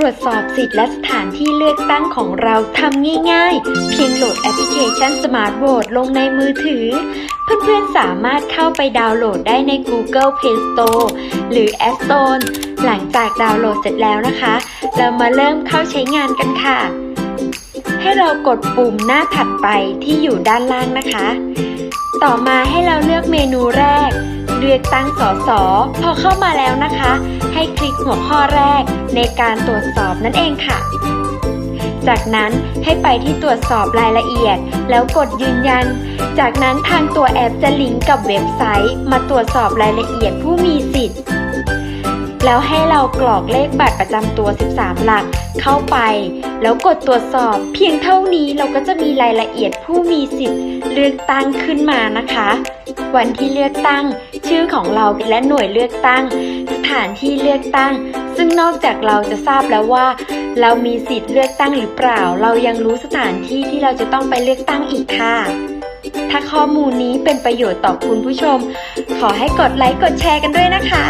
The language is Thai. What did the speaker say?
รวจสอบสิทธิ์และสถานที่เลือกตั้งของเราทำง่ายๆ เพียงโหลดแอปพลิเคชัน Smart Vote ลงในมือถือ เพื่อนๆสามารถเข้าไปดาวน์โหลดได้ใน Google Play Store หรือ App Store หลังจากดาวน์โหลดเสร็จแล้วนะคะ เรามาเริ่มเข้าใช้งานกันค่ะ ให้เรากดปุ่มหน้าถัดไปที่อยู่ด้านล่างนะคะ ต่อมาให้เราเลือกเมนูแรก เลือกตั้งสสพอเข้ามาแล้วนะคะ ให้คลิกหัวข้อแรกในการตรวจสอบนั่นเองค่ะ จากนั้นให้ไปที่ตรวจสอบรายละเอียด แล้วกดยืนยัน จากนั้นทางตัวแอปจะลิงก์กับเว็บไซต์ มาตรวจสอบรายละเอียดผู้มีสิทธิ์ แล้วให้เรากรอกเลขบัตรประจำตัว 13 หลักเข้าไป แล้วกดตรวจสอบ เพียงเท่านี้เราก็จะมีรายละเอียดผู้มีสิทธิ์ เลือกตั้งขึ้นมานะคะ วันที่เลือกตั้ง ชื่อของเราและหน่วยเลือกตั้ง ถานที่เลือกตั้ง ซึ่งนอกจากเราจะทราบแล้วว่า เรามีสิทธิ์เลือกตั้งหรือเปล่า เรายังรู้สถานที่ที่เราจะต้องไปเลือกตั้งอีกค่ะ ถ้าข้อมูลนี้เป็นประโยชน์ต่อคุณผู้ชม ขอให้กดไลค์กดแชร์กันด้วยนะคะ